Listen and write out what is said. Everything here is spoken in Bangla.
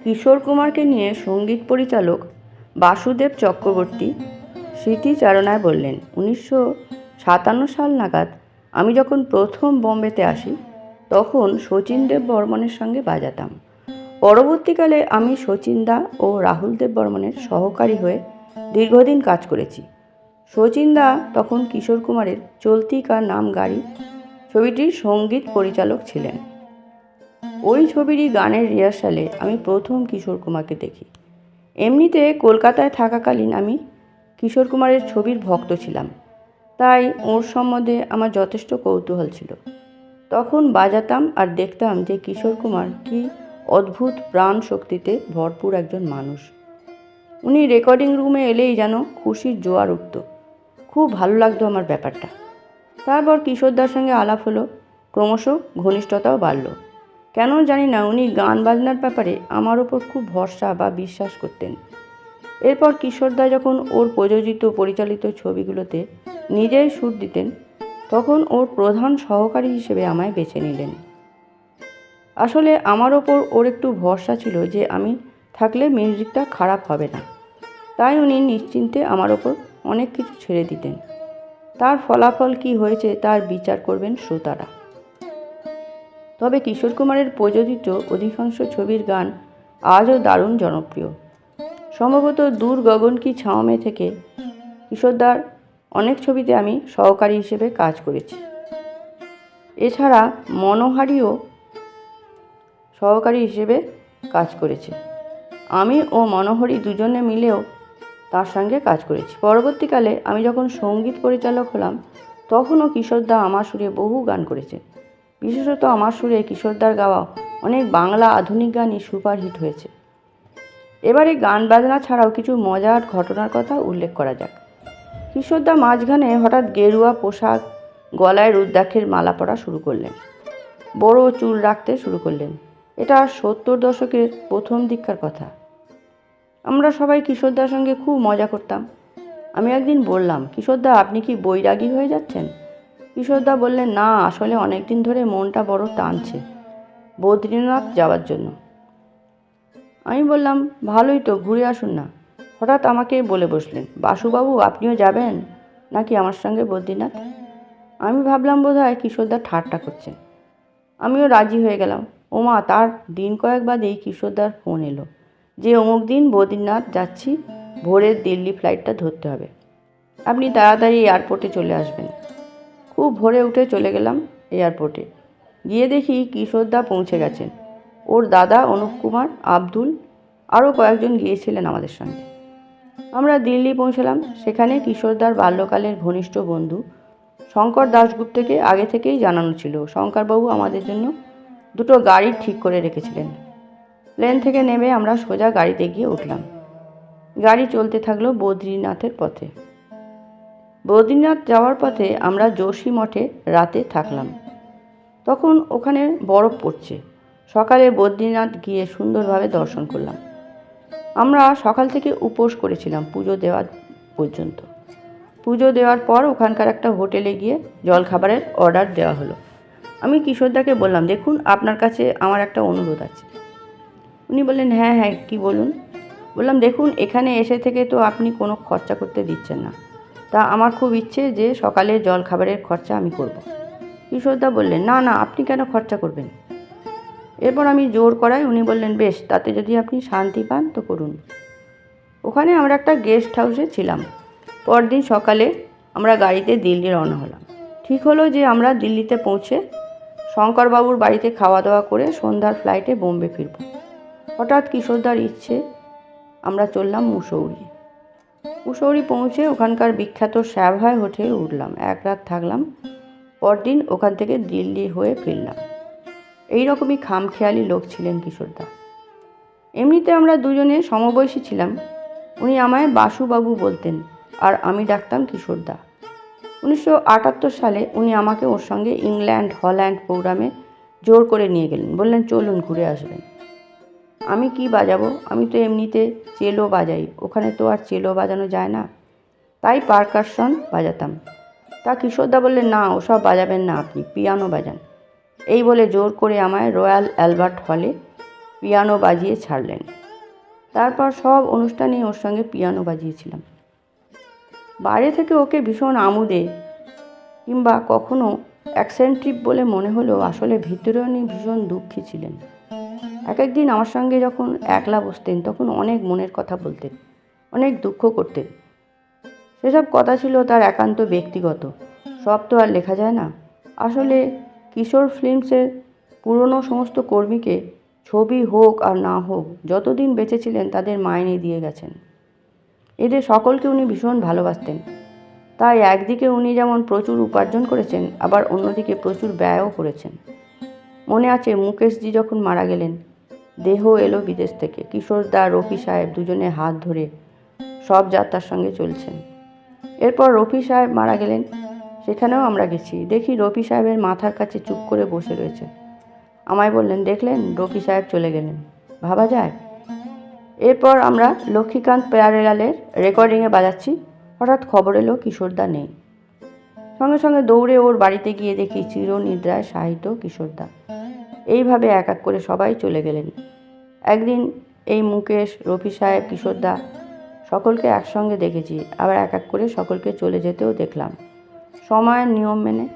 কিশোর কুমারকে নিয়ে সংগীত পরিচালক বাসুদেব চক্রবর্তী স্মৃতিচারণায় বললেন, উনিশশো সাতান্ন সাল নাগাদ আমি যখন প্রথম বোম্বেতে আসি, তখন শচীন দেব বর্মনের সঙ্গে বাজাতাম। পরবর্তীকালে আমি শচীন দা ও রাহুল দেব বর্মনের সহকারী হয়ে দীর্ঘদিন কাজ করেছি। শচীন দা তখন কিশোর কুমারের চলতি কার নাম গাড়ি ছবিটির সংগীত পরিচালক ছিলেন। ওই ছবিরই গানের রিহার্সালে আমি প্রথম কিশোর কুমারকে দেখি। এমনিতে কলকাতায় থাকাকালীন আমি কিশোর কুমারের ছবির ভক্ত ছিলাম। তাই ওর সম্বন্ধে আমার যথেষ্ট কৌতূহল ছিল। তখন বাজাতাম আর দেখতাম যে কিশোর কুমার কি অদ্ভুত প্রাণ শক্তিতে ভরপুর একজন মানুষ। উনি রেকর্ডিং রুমে এলেই যেন খুশির জোয়ার উঠত। খুব ভালো লাগতো আমার ব্যাপারটা। তারপর কিশোরদার সঙ্গে আলাপ হলো, ক্রমশ ঘনিষ্ঠতাও বাড়ল। কেন জানি না উনি গান বাজনার ব্যাপারে আমার ওপর খুব ভরসা বা বিশ্বাস করতেন। এরপর কিশোরদা যখন ওর প্রযোজিত, পরিচালিত ছবিগুলোতে নিজেই সুর দিতেন, তখন ওর প্রধান সহকারী হিসেবে আমায় বেছে নিলেন। আসলে আমার ওপর ওর একটু ভরসা ছিল যে আমি থাকলে মিউজিকটা খারাপ হবে না। তাই উনি নিশ্চিন্তে আমার ওপর অনেক কিছু ছেড়ে দিতেন। তার ফলাফল কি হয়েছে তার বিচার করবেন শ্রোতারা। তবে কিশোর কুমারের প্রযোজিত অধিকাংশ ছবির গান আজও দারুণ জনপ্রিয়। সম্ভবত দূর গগন কি ছাওমে থেকে কিশোরদার অনেক ছবিতে আমি সহকারী হিসেবে কাজ করেছি। এছাড়া মনোহারিও সহকারী হিসেবে কাজ করেছে। আমি ও মনোহরি দুজনে মিলেও তার সঙ্গে কাজ করেছি। পরবর্তীকালে আমি যখন সংগীত পরিচালক হলাম, তখনও কিশোরদা আমার সুরে বহু গান করেছে। বিশেষত আমার সুরে কিশোরদার গাওয়া অনেক বাংলা আধুনিক গানই সুপারহিট হয়েছে। এবারে গান বাজনা ছাড়াও কিছু মজার ঘটনার কথা উল্লেখ করা যাক। কিশোরদা মাঝখানে হঠাৎ গেরুয়া পোশাক, গলায় রুদ্রাক্ষের মালা পরা শুরু করলেন। বড় চুল রাখতে শুরু করলেন। এটা সত্তর দশকের প্রথম দিককার কথা। আমরা সবাই কিশোরদার সঙ্গে খুব মজা করতাম। আমি একদিন বললাম, কিশোরদা, আপনি কি বৈরাগী হয়ে যাচ্ছেন? কিশোরদা বললেন, না, আসলে অনেক দিন ধরে মনটা বড় টানছে বদ্রীনাথ যাওয়ার জন্য। আমি বললাম, ভালোই তো, ঘুরে আসুন না। হঠাৎ আমাকে বলে বসলেন, বাসুবাবু, আপনিও যাবেন নাকি আমার সঙ্গে বদ্রীনাথ? আমি ভাবলাম বোধ হয় কিশোরদা ঠাট্টা করছেন আমিও রাজি হয়ে গেলাম। ওমা, তার দিন কয়েক বাদেই কিশোরদার ফোন এলো, যে অমুক দিন বদ্রীনাথ যাচ্ছি, ভোরের দিল্লি ফ্লাইটটা ধরতে হবে। আপনি তাড়াতাড়ি এয়ারপোর্টে চলে আসবেন। খুব ভোরে উঠে চলে গেলাম এয়ারপোর্টে। গিয়ে দেখি কিশোরদা পৌঁছে গেছেন। ওর দাদা অনুপ কুমার, আব্দুল, আরও কয়েকজন গিয়েছিলেন আমাদের সঙ্গে। আমরা দিল্লি পৌঁছলাম। সেখানে কিশোরদার বাল্যকালের ঘনিষ্ঠ বন্ধু শঙ্কর দাশগুপ্তকে আগে থেকেই জানানো ছিল, শঙ্করবাবু, আমাদের জন্য দুটো গাড়ি ঠিক করে রেখেছিলেন। প্লেন থেকে নেমে আমরা সোজা গাড়িতে গিয়ে উঠলাম। গাড়ি চলতে থাকল বদ্রীনাথের পথে। বদ্রীনাথ যাওয়ার পথে আমরা যোশী মঠে রাতে থাকলাম। তখন ওখানে বরফ পড়ছে। সকালে বদ্রীনাথ গিয়ে সুন্দরভাবে দর্শন করলাম। আমরা সকাল থেকে উপোস করেছিলাম পুজো দেওয়ার পর্যন্ত। পুজো দেওয়ার পর ওখানকার একটা হোটেলে গিয়ে জলখাবারের অর্ডার দেওয়া হলো। আমি কিশোরদাকে বললাম, দেখুন, আপনার কাছে আমার একটা অনুরোধ আছে। উনি বললেন হ্যাঁ হ্যাঁ কি বলুন? বললাম, দেখুন, এখানে এসে থেকে তো আপনি কোনো খরচা করতে দিচ্ছেন না। তা আমার খুব ইচ্ছে যে সকালে জল খাবারের খরচা আমি করব। কিশোরদা বললেন, না না, আপনি কেন খরচা করবেন? এরপর আমি জোর করাই উনি বললেন, বেশ, তাতে যদি আপনি শান্তি পান তো করুন। ওখানে আমরা একটা গেস্ট হাউসে ছিলাম। পরদিন সকালে আমরা গাড়িতে দিল্লি রওনা হলাম। ঠিক হলো যে আমরা দিল্লিতে পৌঁছে শঙ্করবাবুর বাড়িতে খাওয়া দাওয়া করে সন্ধ্যার ফ্লাইটে বোম্বে ফিরব। হঠাৎ কিশোরদার ইচ্ছে, আমরা চললাম মুসৌরি। মুসৌরি পৌঁছে ওখানকার বিখ্যাত শ্যাভায় হোটেলে উঠলাম। এক রাত থাকলাম, পরদিন ওখান থেকে দিল্লি হয়ে ফিরলাম। এই রকমই খামখেয়ালি লোক ছিলেন কিশোরদা। এমনিতে আমরা দুজনে সমবয়সী ছিলাম। উনি আমায় বাসুবাবু বলতেন আর আমি ডাকতাম কিশোরদা। উনিশশো আটাত্তর সালে উনি আমাকে ওর সঙ্গে ইংল্যান্ড হল্যান্ড প্রোগ্রামে জোর করে নিয়ে গেলেন। বললেন, চলুন, ঘুরে আসবেন। আমি কি বাজাবো? আমি তো এমনিতে চেলো বাজাই। ওখানে তো আর চেলো বাজানো যায় না। তাই পারকাশন বাজাতাম। তা কিশোরদা বললেন না, ওসব বাজাবেন না আপনি, পিয়ানো বাজান। এই বলে জোর করে আমায় রয়্যাল অ্যালবার্ট হলে পিয়ানো বাজিয়ে ছাড়লেন। তারপর সব অনুষ্ঠানেই ওর সঙ্গে পিয়ানো বাজিয়েছিলাম। বাইরে থেকে ওকে ভীষণ আমুদে কিংবা কখনো অ্যাকসেন্ট্রিক বলে মনে হলেও আসলে ভিতরে উনি ভীষণ দুঃখী ছিলেন। এক একদিন আমার সঙ্গে যখন একলা বসতেন, তখন অনেক মনের কথা বলতেন, অনেক দুঃখ করতেন। সেসব কথা ছিল তার একান্ত ব্যক্তিগত। সব তো আর লেখা যায় না। আসলে কিশোর ফিল্মসের পুরনো সমস্ত কর্মীকে ছবি হোক আর না হোক, যতদিন বেঁচে ছিলেন তাদের মাইনে দিয়ে গেছেন। এদের সকলকে উনি ভীষণ ভালোবাসতেন। তাই একদিকে উনি যেমন প্রচুর উপার্জন করেছেন, আবার অন্যদিকে প্রচুর ব্যয়ও করেছেন। মনে আছে মুকেশজি যখন মারা গেলেন দেহ এলো বিদেশ থেকে। কিশোরদা রফি সাহেব দুজনে হাত ধরে সব যাত্রার সঙ্গে চলছেন। এরপর রফি সাহেব মারা গেলেন, সেখানেও আমরা গেছি। দেখি রফি সাহেবের মাথার কাছে চুপ করে বসে রয়েছে। আমায় বললেন, দেখলেন? রফি সাহেব চলে গেলেন। ভাবা যায়? এরপর আমরা লক্ষ্মীকান্ত প্যারেলালের রেকর্ডিংয়ে বাজাচ্ছি। হঠাৎ খবর এলো কিশোরদা নেই। সঙ্গে সঙ্গে দৌড়ে ওর বাড়িতে গিয়ে দেখি চিরনিদ্রায় সাহিত্য কিশোরদা এইভাবে এক এক করে সবাই চলে গেলেন। একদিন এই মুকেশ, রফি সাহেব কিশোরদা সকলকে একসঙ্গে দেখেছি। আবার এক এক করে সকলকে চলে যেতেও দেখলাম। সময়ের নিয়ম মেনে